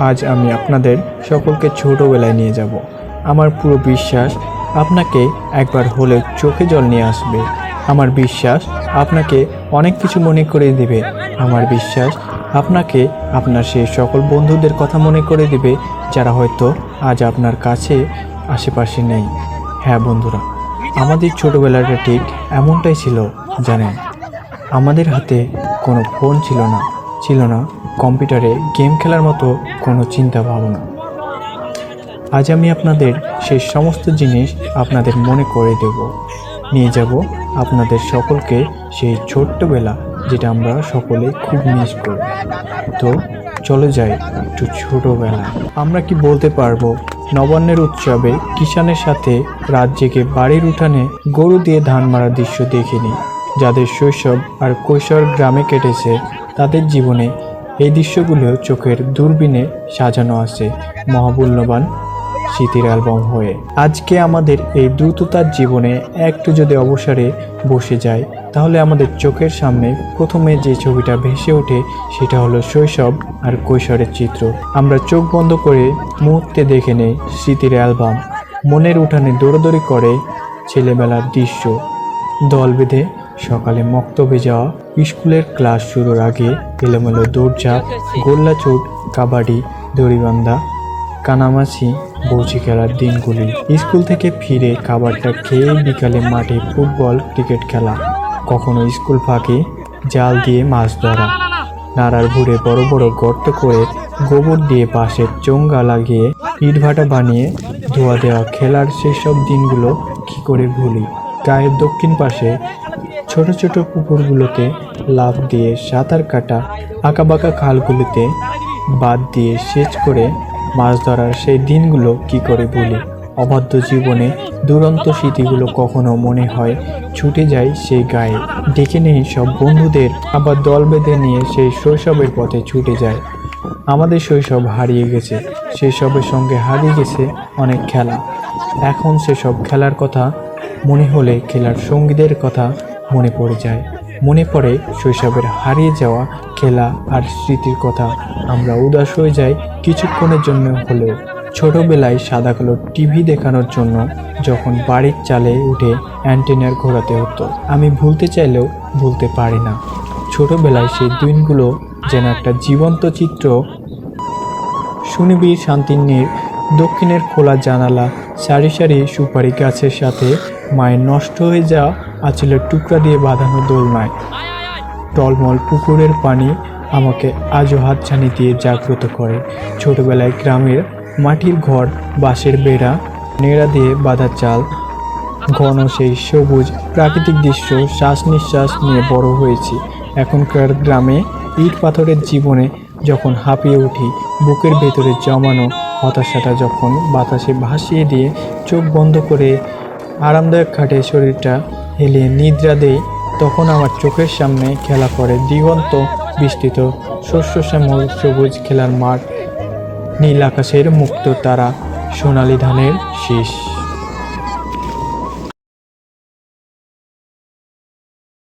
আজ আমি আপনাদের সকলকে ছোটোবেলায় নিয়ে যাব। আমার পুরো বিশ্বাস আপনাকে একবার হলে চোখে জল নিয়ে আসবে। আমার বিশ্বাস আপনাকে অনেক কিছু মনে করে দিবে। আমার বিশ্বাস আপনাকে আপনার সেই সকল বন্ধুদের কথা মনে করে দিবে, যারা হয়তো আজ আপনার কাছে আশেপাশে নেই। হ্যাঁ বন্ধুরা, আমাদের ছোটোবেলাটা ঠিক এমনটাই ছিল, জানেন? আমাদের হাতে কোনো ফোন ছিল না ছিল না। কম্পিউটারে গেম খেলার মতো কোনো চিন্তা ভাবনা আজ আমি আপনাদের সেই সমস্ত জিনিস আপনাদের মনে করে দেব। নিয়ে যাব আপনাদের সকলকে সেই ছোট্টবেলা, যেটা আমরা সকলে খুব মিস করি। তো চলে যাই একটু ছোটোবেলা। আমরা কি বলতে পারব, নবান্নের উৎসবে কিষানের সাথে জেগে বাড়ির উঠানে গরু দিয়ে ধান মারার দৃশ্য দেখিনি। যাদের শৈশব আর কৈশোর গ্রামে কেটেছে, তাদের জীবনে দৃশ্যগুলো চোখের দূরবীনে সাজানো আছে মহামূল্যবান স্মৃতির অ্যালবাম হয়ে। আজকে আমাদের এই দ্রুততার জীবনে একটু যদি অবসরে বসে যায় তাহলে আমাদের চোখের সামনে প্রথমে যে ছবিটা ভেসে ওঠে, সেটা হলো শৈশব আর কৈশোরের চিত্র। আমরা চোখ বন্ধ করে মুহূর্তে দেখে নেই স্মৃতির অ্যালবাম। মনের উঠানে দৌড়দৌড়ি করে ছেলেবেলার দৃশ্য। দল বেঁধে সকালে মক্তবে যাওয়া স্কুলের ক্লাস শুরুর আগে এলোমেলো দৌড়ঝাঁপ, গোল্লাচুট, কাবাডি, দড়িবান্ধা, কানামাছি, বৌচি খেলার দিনগুলি। স্কুল থেকে ফিরে খাবারটা খেয়ে বিকালে মাঠে ফুটবল, ক্রিকেট খেলা। কখনো স্কুল ফাঁকে জাল দিয়ে মাছ ধরা। নাড়ার ভুড়ে বড় বড় গর্ত করে গোবর দিয়ে বাঁশের চোঙ্গা লাগিয়ে ইটভাটা বানিয়ে ধোয়া দেওয়া খেলার সেসব দিনগুলো কি করে ভুলি? গায়ের দক্ষিণ পাশে ছোট ছোট পুকুরগুলোতে লাফ দিয়ে সাঁতার কাটা আঁকাবাঁকা খালগুলিতে বাদ দিয়ে সেচ করে মাছ ধরার সেই দিনগুলো কি করে ভুলি? অবাধ্য জীবনে দুরন্ত স্মৃতিগুলো কখনো মনে হয় ছুটে যায় সেই গায়ে। ডেকে নেই সব বন্ধুদের আবার দল বেঁধে নিয়ে সেই শৈশবের পথে ছুটে যায়। আমাদের শৈশব হারিয়ে গেছে, শৈশবের সঙ্গে হারিয়ে গেছে অনেক খেলা। এখন সেসব খেলার কথা মনে হলে খেলার সঙ্গীদের কথা মনে পড়ে যায়। মনে পড়ে শৈশবের হারিয়ে যাওয়া খেলা আর স্মৃতির কথা। আমরা উদাস হয়ে যাই কিছুক্ষণের জন্য হলেও। ছোটবেলায় সাদা কালো টিভি দেখানোর জন্য যখন বাড়ির চালে উঠে অ্যান্টেনার ঘোরাতে হতো। আমি ভুলতে চাইলেও ভুলতে পারি না। ছোটবেলায় সেই দিনগুলো যেন একটা জীবন্ত চিত্র। সুনিবিড় শান্তিনীর দক্ষিণের খোলা জানালা, সারি সারি সুপারি গাছের সাথে মায়ের নষ্ট হয়ে যাওয়া আঁচলের টুকরা দিয়ে বাঁধানো দোলনায়। টলমল পুকুরের পানি আমাকে আজও হাত হাতছানি দিয়ে জাগ্রত করে। ছোটবেলায় গ্রামের মাটির ঘর, বাঁশের বেড়া, নেড়া দিয়ে বাঁধা চাল, ঘন সেই সবুজ প্রাকৃতিক দৃশ্য শ্বাস নিঃশ্বাস নিয়ে বড় হয়েছি। এখনকার গ্রামে ইট পাথরের জীবনে যখন হাঁপিয়ে উঠি, বুকের ভেতরে জমানো হতাশাটা যখন বাতাসে ভাসিয়ে দিয়ে চোখ বন্ধ করে আরামদায়ক খাটে শরীরটা হেলিয়ে নিদ্রা দেই, তখন আমার চোখের সামনে খেলা করে দিগন্ত বিস্তৃত। শস্য শ্যামল সবুজ খেলার মাঠ, নীল আকাশের মুক্ত তারা, সোনালি ধানের শীষ।